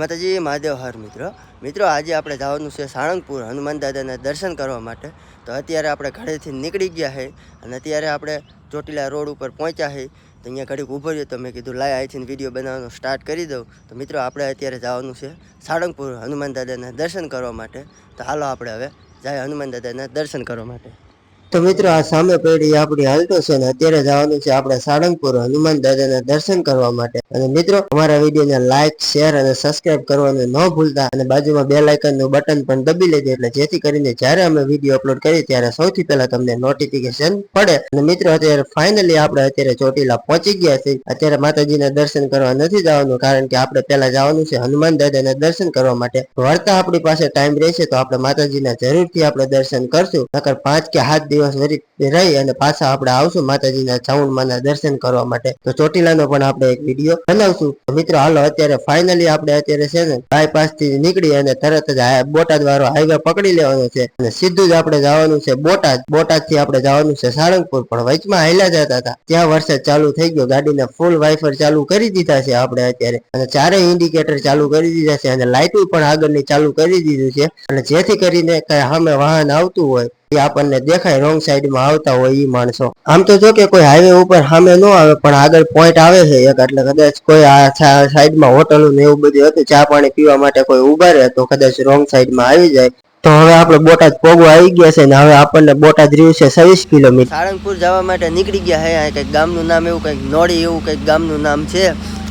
માતાજી, મહાદેવ, હર મિત્રો. મિત્રો, આજે આપણે જવાનું છે સાળંગપુર હનુમાન દાદાના દર્શન કરવા માટે. તો અત્યારે આપણે ઘરેથી નીકળી ગયા છે અને અત્યારે આપણે ચોટીલા રોડ ઉપર પહોંચ્યા છે તો અહીંયા ઘડીક ઊભો રહ્યો તો મેં કીધું, લાય, અહીંથી વીડિયો બનાવવાનું સ્ટાર્ટ કરી દઉં. તો મિત્રો, આપણે અત્યારે જવાનું છે સાળંગપુર હનુમાન દાદાના દર્શન કરવા માટે. તો હાલો આપણે હવે જાય હનુમાન દાદાના દર્શન કરવા માટે. તો મિત્રો, આ સામે પેઢી આપણી હાલતો છે ને, અત્યારે જવાનું છે આપણે સાળંગપુર હનુમાન દાદાના દર્શન કરવા માટે. અને મિત્રો, અમારા વિડીયોને લાઇક શેર અને સબસ્ક્રાઇબ કરવાનું ન ભૂલતા અને બાજુમાં બે નું બટન પણ દબી લેજો, એટલે જેથી કરીને જ્યારે અમે વીડિયો અપલોડ કરીએ ત્યારે સૌથી પહેલા તમને નોટિફિકેશન પડે. અને મિત્રો, અત્યારે ફાઇનલી આપણે અત્યારે ચોટીલા પહોંચી ગયા છે અત્યારે માતાજીના દર્શન કરવા નથી જવાનું કારણ કે આપણે પહેલા જવાનું છે હનુમાન દાદાના દર્શન કરવા માટે. વળતા આપણી પાસે ટાઈમ રહેશે તો આપણે માતાજીના જરૂરથી આપણે દર્શન કરશું. નકર પાંચ કે સાત દિવસ વરી રહી અને પાછા આપણે આવશું માતાજીના ચાઉંડમાના દર્શન કરવા માટે. તો ચોટીલાનો પણ આપણે એક વીડિયો બનાવશું. મિત્રો, હાલો, અત્યારે ફાઇનલી આપણે અત્યારે છે ને બાયપાસથી નીકળી અને તરત જ બોટાદ વાળો હાઈવે પકડી લેવાનો છે. અને સીધું જ આપણે જવાનું છે બોટાદ. બોટાદથી આપણે જવાનું છે સાળંગપુર. પણ વચમાં હાલ્યા જતા હતા. ત્યાં વરસાદ ચાલુ થઈ ગયો. ગાડીને ફૂલ વાઇફર ચાલુ કરી દીધા છે આપણે અત્યારે. અને ચારેય ઇન્ડિકેટર ચાલુ કરી દીધા છે અને લાઇટું પણ આગળની ચાલુ કરી દીધું છે. અને જેથી કરીને કઈ સામે વાહન આવતું હોય એ આપણને દેખાય રોંગ સાઈડમાં આવતા હોય એ માણસો. આમ તો જો કે કોઈ હાઈવે ઉપર સામે ન આવે, પણ આગળ પોઈન્ટ આવે છે એક, એટલે કદાચ કોઈ આ સાઈડમાં હોટલો ને એવું બધું હતું, ચા પાણી પીવા માટે કોઈ ઊભા રહે, તો કદાચ રોંગ સાઈડમાં આવી જાય. તો હવે આપણે બોટાદ પોગો આવી ગયા છે ને હવે આપણને બોટાદ રહ્યું છે છવ્વીસ કિલોમીટર. સાળંગપુર જવા માટે નીકળી ગયા આ કંઈક ગામનું નામ એવું કંઈક નોડી એવું કંઈક ગામનું નામ છે.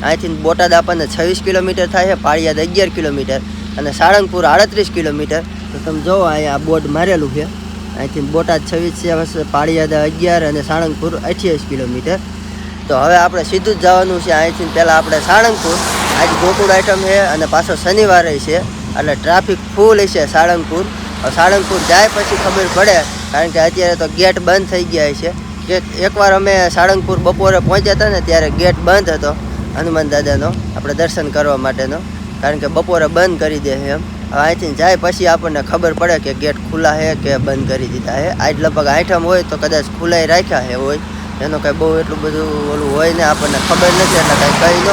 અહીંથી બોટાદ આપણને છવ્વીસ કિલોમીટર થાય છે, પાળિયાદ અગિયાર કિલોમીટર અને સાળંગપુર આડત્રીસ કિલોમીટર. તો તમે જોવો અહીંયા બોર્ડ મારેલું છે. અહીંથી બોટાદ છવ્વીસ પાળિયાદ અગિયાર અને સાળંગપુર અઠ્યાવીસ કિલોમીટર. તો હવે આપણે સીધું જ જવાનું છે, અહીંથી પહેલાં આપણે સાળંગપુર. આજ ગોકુળ આઈટમ છે અને પાછો શનિવારે છે, એટલે ટ્રાફિક ફૂલ છે સાળંગપુર. સાળંગપુર જાય પછી ખબર પડે, કારણ કે અત્યારે તો ગેટ બંધ થઈ ગયા છે. કે એકવાર અમે સાળંગપુર બપોરે પહોંચ્યા હતા ને, ત્યારે ગેટ બંધ હતો, હનુમાન દાદાનો, આપણે દર્શન કરવા માટેનો. કારણ કે બપોરે બંધ કરી દે છે એમ. અહીંથી જાય પછી આપણને ખબર પડે કે ગેટ ખુલ્લા છે કે બંધ કરી દીધા છે. આજ લગભગ આઈટમ હોય તો કદાચ ખુલ્લાઈ રાખ્યા છે હોય. એનો કંઈ બહુ એટલું બધું ઓલું હોય ને આપણને ખબર નથી, એટલે કાંઈ કહી ન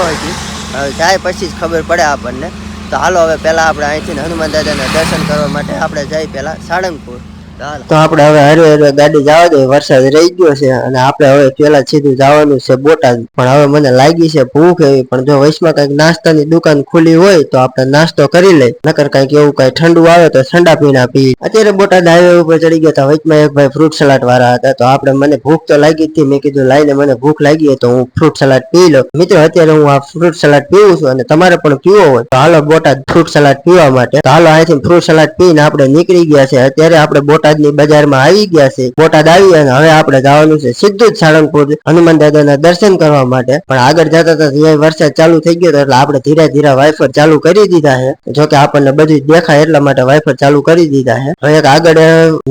હવે જાય પછી જ ખબર પડે આપણને. તો હાલો હવે પહેલાં આપણે અહીંથી હનુમાન દાદાના દર્શન કરવા માટે આપણે જઈ પહેલાં સાળંગપુર. તો આપણે હવે હરે હરે ગાડી જવા દે, વરસાદ રહી ગયો છે અને આપણે હવે પેલા સીધું જવાનું છે બોટાદ. પણ હવે મને લાગી છે ભૂખ એવી, પણ જો વૈશમાં કંઈક નાસ્તાની દુકાન ખુલી હોય તો આપણે નાસ્તો કરી લઈ નકર કંઈક એવું કઈ ઠંડુ આવે તો ઠંડા પીણા પી અત્યારે બોટાદ હાઈવે ઉપર ચડી ગયા હતા વચમાં એક ભાઈ ફ્રૂટ સલાડ વાળા હતા, તો આપણે મને ભૂખ તો લાગી હતી. મેં કીધું, લાઈને મને ભૂખ લાગી તો હું ફ્રૂટ સલાડ પી લો મિત્રો, અત્યારે હું આ ફ્રૂટ સલાડ પીવું છું અને તમારે પણ પીવો હોય. તો હાલો બોટાદ ફ્રૂટ સલાડ પીવા માટે. તો હાલો અહીંથી ફ્રૂટ સલાડ પીને આપણે નીકળી ગયા છે. અત્યારે આપણે બોટાદની બજારમાં આવી ગયા છે. બોટાદ આવી અને હવે આપણે જવાનું છે સીધું જ સાળંગપુર હનુમાન દાદાના દર્શન કરવા માટે. પણ આગળ જતા ત્યાં વરસાદ ચાલુ થઈ ગયો એટલે આપણે ધીરે ધીરે વાઇફર ચાલુ કરી દીધા છે. જો કે આપણને બધું દેખાય એટલા માટે વાઇફર ચાલુ કરી દીધા છે. હવે એક આગળ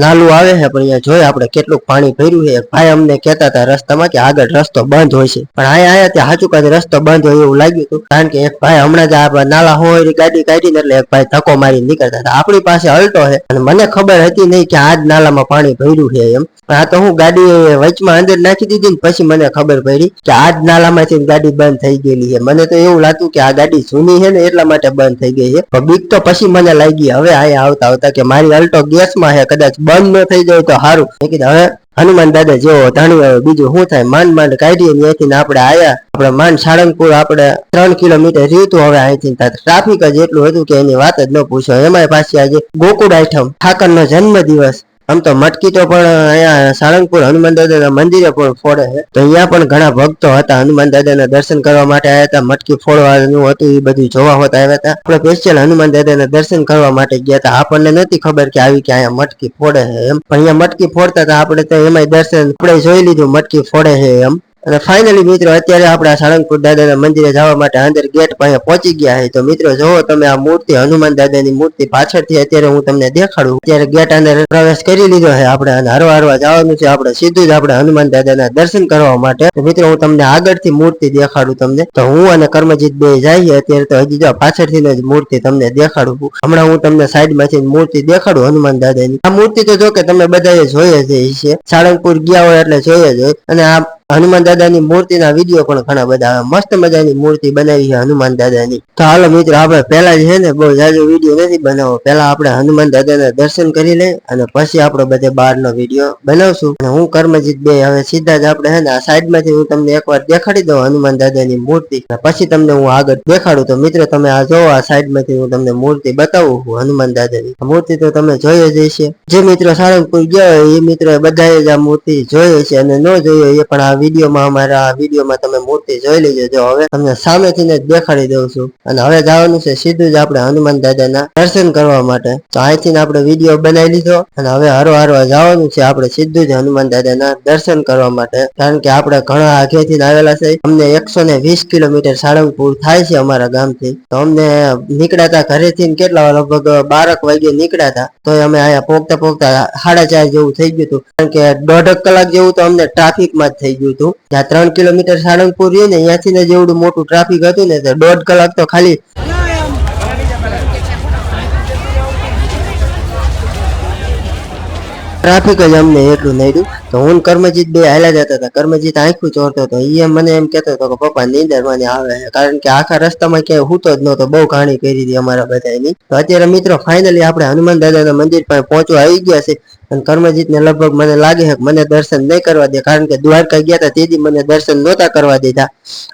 નાલું આવે છે, પણ અહીંયા જોઈએ આપણે કેટલું પાણી ભર્યું છે. ભાઈ અમને કહેતા હતા રસ્તામાં કે આગળ રસ્તો બંધ હોય છે. પણ આયા આયા ત્યાં સાચું કાંઈ રસ્તો બંધ હોય એવું લાગ્યું હતું. કારણ કે એક ભાઈ હમણાં જ આ નાલા હોય ગાડી કાઢીને એટલે એક ભાઈ ધક્કો મારી નીકળતા હતા. આપણી પાસે અલ્ટો છે અને મને ખબર હતી નહીં કે આ જ નાલામાં પાણી ભર્યું છે એમ. આ તો હું ગાડી વચમાં અંદર નાખી દીધી ને પછી મને ખબર પડી કે આ જ નાલામાંથી ગાડી બંધ થઈ ગયેલી છે. મને તો એવું લાગતું કે આ ગાડી જૂની છે ને એટલા માટે બંધ થઈ ગઈ છે. બીક તો પછી મને લાગી, હવે અહીંયા આવતા આવતા કે મારી અલ્ટો ગેસમાં છે, કદાચ બંધ ન થઈ જાય તો સારું. કીધું, હવે હનુમાન દાદા જેવો ધણી હવે બીજું શું થાય? માંડ માંડ કાઢીએ અહીંથી આપણે આયા, આપણે માંડ સાળંગપુર આપણે ત્રણ કિલોમીટર રહ્યું હવે અહીંથી ટ્રાફિક જ એટલું હતું કે એની વાત જ ન પૂછો. એમાંય પાછી આજે ગોકુળ આઈટમ ઠાકરનો જન્મ દિવસ આમ તો મટકી તો પણ અહીંયા સાળંગપુર હનુમાન દાદાના મંદિરે પણ ફોડે છે. તો અહીંયા પણ ઘણા ભક્તો હતા હનુમાન દાદાના દર્શન કરવા માટે આવ્યા હતા, મટકી ફોડવાનું હતું, એ બધું જોવા હોતા આવ્યા હતા. આપણે સ્પેશિયલ હનુમાન દાદાના દર્શન કરવા માટે ગયા હતા. આપણને નથી ખબર કે આવી કે અહીંયા મટકી ફોડે છે એમ. પણ અહીંયા મટકી ફોડતા હતા, આપણે તો એમાંય દર્શન આપણે જોઈ લીધું, મટકી ફોડે છે એમ. અને ફાઇનલી મિત્રો, અત્યારે આપણા સાળંગપુર દાદાના મંદિરે જવા માટે અંદર ગેટ પાસે પહોંચી ગયા છે. તો મિત્રો જોવો તમે આ મૂર્તિ, હનુમાન દાદાની મૂર્તિ પાછળથી અત્યારે હું તમને દેખાડું. અત્યારે ગેટ અંદર પ્રવેશ કરી લીધો છે. આપણે અને હરવા હરવા જવાનું છે. આપણે સીધું જ આપણે હનુમાન દાદાના દર્શન કરવા માટે. તો મિત્રો, હું તમને આગળથી મૂર્તિ દેખાડું તમને. તો હું અને કર્મજીત બે જઈએ અત્યારે તો હજી જો પાછળથી જ મૂર્તિ તમને દેખાડું હમણાં હું તમને સાઈડમાંથી મૂર્તિ દેખાડું હનુમાન દાદાની. આ મૂર્તિ તો જો કે તમે બધાએ જોઈએ છે સાળંગપુર ગયા હોય એટલે જોઈએ જ અને આ હનુમાન દાદાની મૂર્તિના વીડિયો પણ ઘણા બધા મસ્ત મજાની મૂર્તિ બનાવી છે હનુમાન દાદાની. તો હાલો મિત્રો, આપણે પહેલા છે ને બહુ જાજો વીડિયો નથી બનાવવો. પહેલા આપણે હનુમાન દાદાના દર્શન કરી લઈએ અને પછી આપણે બધે બહારનો વીડિયો બનાવશું. અને હું કર્મજીત બે, હવે સીધા જ આપણે છે ને આ સાઈડમાંથી હું તમને એકવાર દેખાડી દઉં હનુમાન દાદાની મૂર્તિ. પછી તમને હું આગળ દેખાડું. તો મિત્રો, તમે આ જોવો, આ સાઈડમાંથી હું તમને મૂર્તિ બતાવું છું હનુમાન દાદાની. મૂર્તિ તો તમે જોઈ જ હશે. જે મિત્રો સાળંગપુર ગયા હોય, એ મિત્રો બધાએ જ આ મૂર્તિ જોઈ હશે અને ન જોઈ હોય, એ પણ આ વિડીયોમાં અમારા વિડીયોમાં તમે મૂર્તિ જોઈ લેજો. જો હવે તમને સામેથી જ દેખાડી દઉં છું. અને હવે જવાનું છે સીધું જ આપણે હનુમાન દાદાના દર્શન કરવા માટે. તો અહીંથી આપણે વીડિયો બનાવી લીધો. અને હવે હરો હરવા જવાનું છે આપણે સીધું જ હનુમાન દાદાના દર્શન કરવા માટે. કારણ કે આપણે ઘણા આગેથી આવેલા છે. અમને એકસો ને વીસ કિલોમીટર સાળંગપુર થાય છે અમારા ગામથી. તો અમને નીકળ્યા હતા ઘરેથી કેટલા? લગભગ બારક વાગે નીકળ્યા હતા. તો અમે અહીંયા પહોંચતા પહોંચતા સાડા ચાર જેવું થઈ ગયું હતું. કારણ કે દોઢ કલાક જેવું તો અમને ટ્રાફિકમાં જ થઈ ગયું હતું. જ્યાં ત્રણ કિલોમીટર સાળંગપુર રહ્યું ને, ત્યાંથી ને જેવડું મોટું ટ્રાફિક હતું ને, તો દોઢ કલાક તો ખાલી ટ્રાફિક જ અમને એટલું નડ્યું. તો હું ને કર્મજીત બે હાલ્યા જતા હતા. કર્મજીત આંખું ચોરતો હતો. એ મને એમ કહેતો હતો કે, પપ્પા, નીંદર મને આવે છે. કારણ કે આખા રસ્તામાં ક્યાંય હૂતો જ નહોતો. બહુ કહાણી કરી હતી અમારા બધાની તો અત્યારે મિત્રો ફાઇનલી આપણે હનુમાન દાદાના મંદિર પાસે પહોંચવા આવી ગયા છે. અને કર્મજીત ને લગભગ મને લાગે છે કે, મને દર્શન નહીં કરવા દે. કારણ કે દ્વારકા ગયા હતા તેથી મને દર્શન નહોતા કરવા દીધા.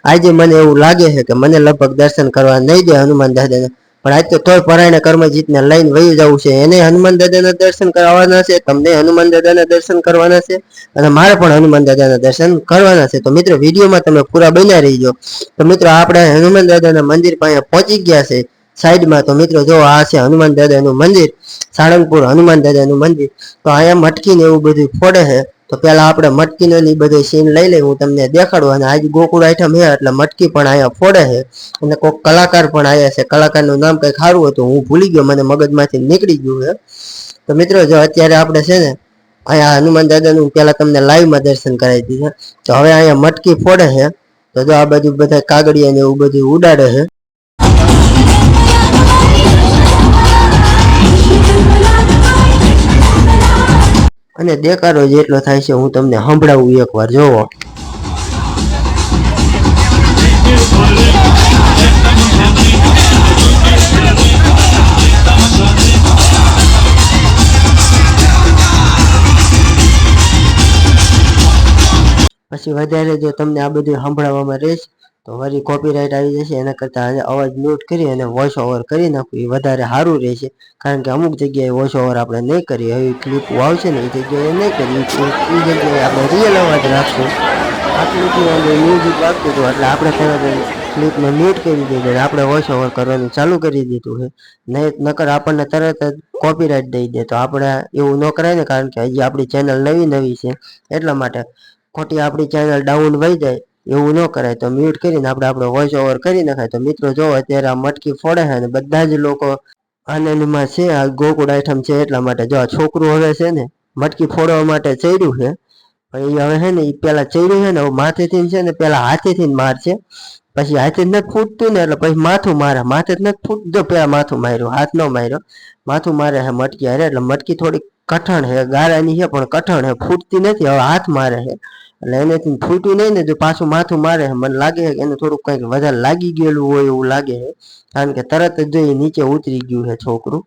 આજે મને એવું લાગે છે કે, મને લગભગ દર્શન કરવા નહીં દે હનુમાન દાદાના. પણ આજ તો તોય પરાયણે કર્મજીતને લઈને વયું જવું છે. એને હનુમાન દાદાના દર્શન કરવાના છે, તમને હનુમાન દાદાના દર્શન કરવાના છે અને મારે પણ હનુમાન દાદાના દર્શન કરવાના છે. તો મિત્રો, વિડીયોમાં તમે પૂરા બન્યા રહીજો. તો મિત્રો, આપણે હનુમાન દાદાના મંદિર પાસે પહોંચી ગયા છે સાઈડમાં. તો મિત્રો, જો આ છે હનુમાન દાદાનું મંદિર, સાળંગપુર હનુમાન દાદાનું મંદિર, તો અહીંયા મટકીને એવું બધું ફોડે છે. તો પેલા આપણે મટકીનો ઈ બધું સીન લઈ લઈ હું તમને દેખાડું. અને આજ ગોકુળ આઈટમ છે, એટલે મટકી પણ અહીંયા ફોડે છે. અને કોઈક કલાકાર પણ આવ્યા છે. કલાકારનું નામ કંઈક સારું હતું, હું ભૂલી ગયો, મને મગજમાંથી નીકળી ગયું છે. તો મિત્રો, જો અત્યારે આપણે છે ને, અહીંયા હનુમાન દાદાનું પેલા તમને લાઈવમાં દર્શન કરાવી દીધું. તો હવે અહીંયા મટકી ફોડે છે. તો જો આ બધું બધા કાગળિયા ને એવું બધું ઉડાડે છે. અને દેકારો જેટલો થાય છે, હું તમને સંભળાવું એકવાર, જોવો. પછી વધારે જો તમને આ બધું સંભળાવવામાં રહેશે તો વળી કોપીરાઇટ આવી જશે, એના કરતાં અવાજ મ્યુટ કરી અને વોઇસ ઓવર કરી નાખવું એ વધારે સારું રહેશે. કારણ કે અમુક જગ્યાએ વોઇસ ઓવર આપણે નહીં કરીએ, એવી ક્લિપ આવશે ને એ જગ્યાએ નહીં કરીએ, એ જગ્યાએ આપણે રિયલ અવાજ રાખશું. આટલું અંદર મ્યુઝિક વાગતું હતું, એટલે આપણે તરત ક્લિપને મ્યુટ કરી દીધી અને આપણે વોઇસ ઓવર કરવાનું ચાલુ કરી દીધું છે. નહીં નકર આપણને તરત જ કોપીરાઇટ દઈ દે, તો આપણે એવું ન કરાય ને, કારણ કે હજી આપણી ચેનલ નવી નવી છે, એટલા માટે ખોટી આપણી ચેનલ ડાઉન વહી જાય એવું ન કરાય. તો મ્યુટ કરીને આપણે આપણો વોઇસ ઓવર કરી નખાય. તો મિત્રો જો અત્યારે આ મટકી ફોડે છે અને બધા જ લોકો આનંદમાં છે. આ ગોકુળ આઈટમ છે એટલા માટે. જો આ છોકરું હવે છે ને, મટકી ફોડવા માટે ચડ્યું છે, પણ એ હવે છે ને એ પેલા ચડ્યું છે ને, હવે માથેથી છે ને, પેલા હાથેથી જ મારશે પછી હાથે નથી ફૂટતું ને, એટલે પછી માથું મારે. માથે જ ફૂટતું જો પેલા માથું માર્યું, હાથ ન માર્યો. માથું મારે છે મટકી હારે, એટલે મટકી થોડી કઠણ છે ગાળાની છે, પણ કઠણ છે, ફૂટતી નથી, હવે હાથ મારે છે. એટલે એનેથી ફૂટ્યું નહીં ને જો પાછું માથું મારે, મને લાગે છે એને થોડુંક કંઈક વધારે લાગી ગયેલું હોય એવું લાગે છે. કારણ કે તરત જ જો એ નીચે ઉતરી ગયું છે છોકરું.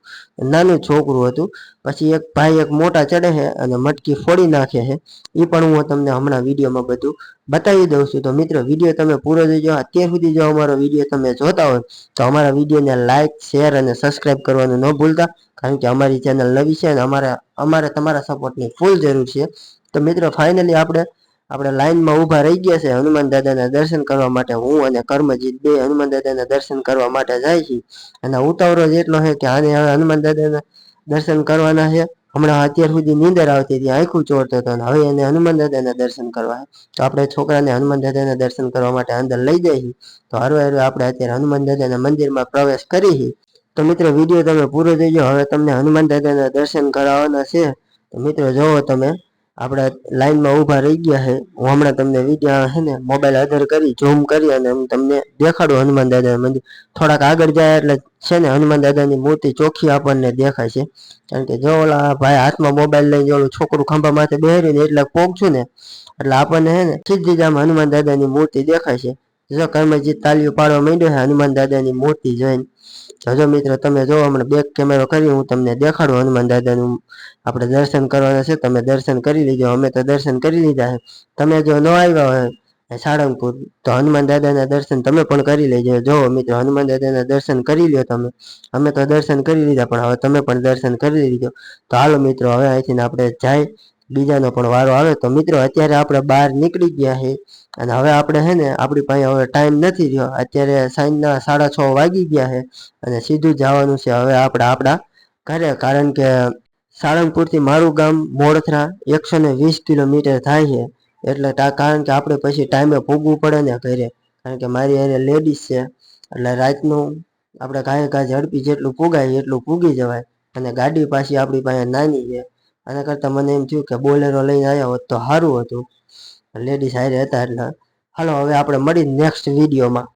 નાનું છોકરું હતું. પછી એક ભાઈ એક મોટા ચડે છે અને મટકી ફોડી નાખે છે. એ પણ હું તમને હમણાં વિડીયોમાં બધું બતાવી દઉં છું. તો મિત્રો, વીડિયો તમે પૂરો જોજો અત્યાર સુધી જો અમારો વીડિયો તમે જોતા હોય, તો અમારા વિડીયોને લાઇક શેર અને સબસ્ક્રાઇબ કરવાનું ન ભૂલતા. કારણ કે અમારી ચેનલ નવી છે અને અમારે અમારે તમારા સપોર્ટની ફૂલ જરૂર છે. તો મિત્રો ફાઇનલી આપણે આપણે લાઈનમાં ઊભા રહી ગયા છે, હનુમાન દાદાના દર્શન કરવા માટે હું અને કર્મજીત બે હનુમાન દાદાના દર્શન કરવા માટે જાય છે અને ઉતાવળો જ એટલો છે કે આને હવે હનુમાન દાદાના દર્શન કરવાના છે. હમણાં અત્યાર સુધી નીંદર આવતી હતી, આંખું ચોરતો હતો હવે એને હનુમાન દાદાના દર્શન કરવા તો આપણે છોકરાને હનુમાન દાદાના દર્શન કરવા માટે અંદર લઈ જઈએ તો હરવે હરવે આપણે અત્યારે હનુમાન દાદાના મંદિરમાં પ્રવેશ કરી તો મિત્રો, વીડિયો તમે પૂરો જોઈજો હવે તમને હનુમાન દાદાના દર્શન કરાવવાના છે. તો મિત્રો, જોવો તમે. આપણે લાઈનમાં ઊભા રહી ગયા છે હું હમણાં તમને વીડિયો છે ને મોબાઈલ અધર કરી ઝૂમ કરી અને હું તમને દેખાડું હનુમાન દાદાના મંદિર. થોડાક આગળ જાય એટલે છે ને હનુમાન દાદાની મૂર્તિ ચોખ્ખી આપણને દેખાય છે. કારણ કે જો ઓલા ભાઈ હાથમાં મોબાઈલ લઈને ઓલું છોકરું ખંભા માથે બેહરીને એટલે પોગશું ને, એટલે આપણને છે ને સીધી જ આમ હનુમાન દાદાની મૂર્તિ દેખાય છે. જો કર્મજીત તાલીઓ પાડવા માંડ્યો છે, હનુમાન દાદાની મૂર્તિ જોઈને જોજો મિત્રો, તમે જો હમણાં બેક કેમેરો કરી, હું તમને દેખાડું, હનુમાન દાદાનું આપણે દર્શન કરવાના છે, તમે દર્શન કરી લીધો, અમે તો દર્શન કરી લીધા છે. તમે જો ન આવ્યા હોય સાળંગપુર, તો હનુમાન દાદાના દર્શન તમે પણ કરી લેજો. જો, મિત્રો, હનુમાન દાદાના દર્શન કરી લ્યો તમે. અમે તો દર્શન કરી લીધા, પણ હવે તમે પણ દર્શન કરી લીધો. તો હાલો, મિત્રો, હવે અહીંથી આપણે જાય બીજાનો પણ વારો આવે તો મિત્રો અત્યારે આપણે બહાર નીકળી ગયા છે અને હવે આપણે છે ને, આપણી પાસે હવે ટાઈમ નથી રહ્યો. અત્યારે સાંજના સાડા છ વાગી ગયા છે અને સીધું જવાનું છે હવે આપણે આપણા ઘરે. કારણ કે સાળંગપુરથી મારું ગામ મોડથરા એકસો ને વીસ કિલોમીટર થાય છે. એટલે કારણ કે આપણે પછી ટાઈમે ભોગવું પડે ને ઘરે. કારણ કે મારી એને લેડીઝ છે. એટલે રાતનું આપણે કાંઈ કાંઈ ઝડપી જેટલું પૂગાય એટલું પૂગી જવાય. અને ગાડી પાછી આપણી પાસે નાની છે. આના કરતાં મને એમ થયું કે બોલેરો લઈને આવ્યા હોત તો સારું હતું. લેડીઝ હારે હતા એટલે. હાલો, હવે આપણે મળી નેક્સ્ટ વિડીયોમાં